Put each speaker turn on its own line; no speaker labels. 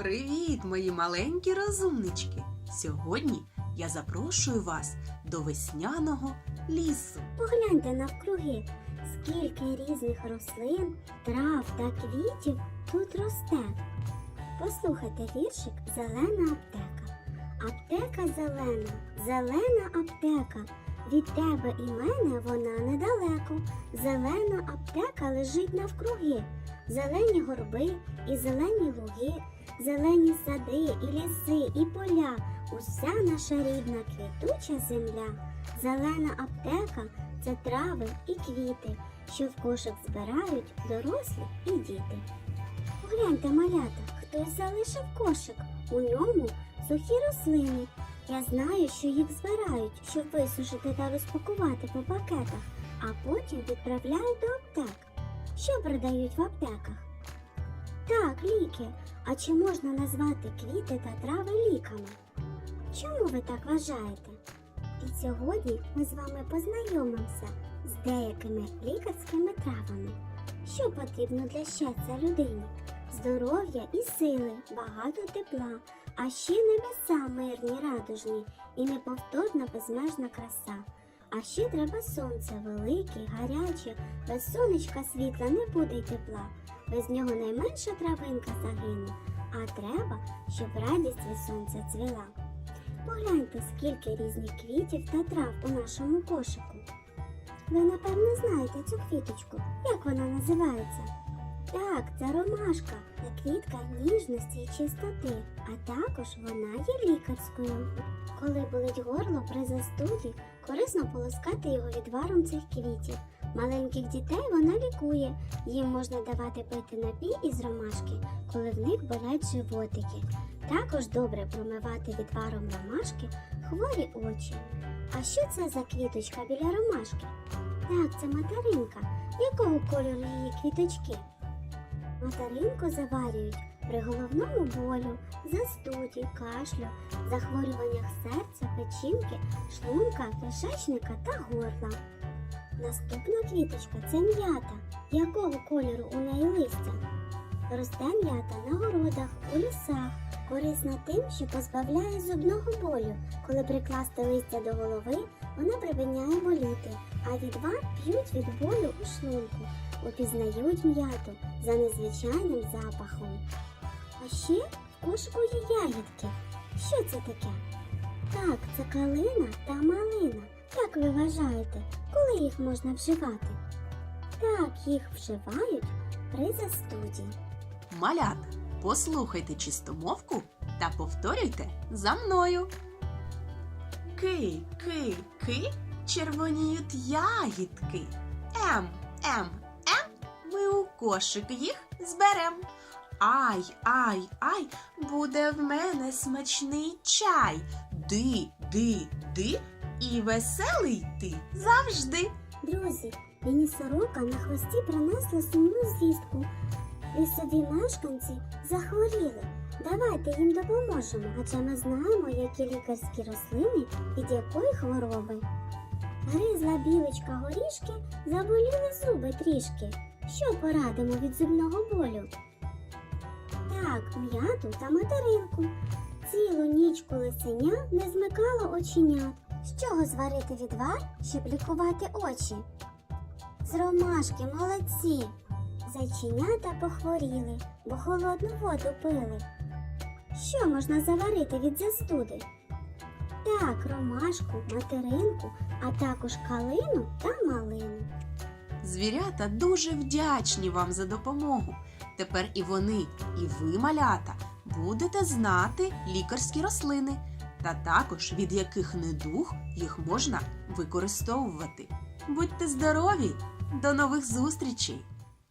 Привіт, мої маленькі розумнички! Сьогодні я запрошую вас до весняного лісу.
Погляньте навкруги, скільки різних рослин, трав та квітів тут росте. Послухайте віршик Зелена аптека. Аптека зелена, зелена аптека. Від тебе і мене вона недалеко. Зелена аптека лежить навкруги. Зелені горби і зелені луги, зелені сади і ліси, і поля. Уся наша рідна квітуча земля. Зелена аптека це трави і квіти, що в кошик збирають дорослі і діти. Погляньте, малята, хтось залишив кошик. У ньому сухі рослини. Я знаю, що їх збирають, щоб висушити та розпакувати по пакетах, а потім відправляють до аптек. Що продають в аптеках? Так, ліки. А чи можна назвати квіти та трави ліками? Чому ви так вважаєте? І сьогодні ми з вами познайомимося з деякими лікарськими травами. Що потрібно для щастя людині? Здоров'я і сили, багато тепла, а ще небеса мирні, радужні і неповторна безмежна краса. А ще треба сонце велике, гаряче, без сонечка світла не буде й тепла. Без нього найменша травинка загине, а треба, щоб радість від сонця цвіла. Погляньте, скільки різних квітів та трав у нашому кошику. Ви, напевно, знаєте цю квіточку. Як вона називається? Так, це ромашка, та квітка ніжності і чистоти, а також вона є лікарською. Коли болить горло при застуді, корисно полоскати його відваром цих квітів. Маленьких дітей вона лікує. Їм можна давати пити напій із ромашки, коли в них болять животики. Також добре промивати відваром ромашки хворі очі. А що це за квіточка біля ромашки? Так, це материнка. Якого кольору її квіточки? Материнку заварюють при головному болю, застуді, кашлю, захворюваннях серця, печінки, шлунка, кишечника та горла. Наступна квіточка це м'ята. Якого кольору у неї листя? Росте м'ята на городах, у лісах. Корисна тим, що позбавляє зубного болю. Коли прикласти листя до голови, вона припиняє боліти, а відвар п'ють від болю у шлунку. Упізнають м'яту за незвичайним запахом. А ще в кошику є ягідки. Що це таке? Так, це калина та малина. Як ви вважаєте, коли їх можна вживати? Так, їх вживають при застуді.
Малята, послухайте чистомовку та повторюйте за мною. Ки, ки, ки, червоніють ягідки. Ем, ем, ем, ми у кошик їх зберем. Ай, ай, ай, буде в мене смачний чай. Ди, ди, ди, і веселий ти завжди.
Друзі, мені сорока на хвості принесла сумну звістку. Лісові мешканці захворіли. Давайте їм допоможемо, адже ми знаємо, які лікарські рослини від якої хвороби. Гризла білочка горішки, заболіли зуби трішки. Що порадимо від зубного болю? Так, м'яту та материнку. Цілу ніч лисеня не змикало оченят. З чого зварити відвар, щоб лікувати очі? З ромашки молодці. Зайченята похворіли, бо холодну воду пили. Що можна заварити від застуди? Так, ромашку, материнку, а також калину та малину.
Звірята дуже вдячні вам за допомогу. Тепер і вони, і ви, малята, будете знати лікарські рослини та також від яких недуг їх можна використовувати. Будьте здорові! До нових зустрічей!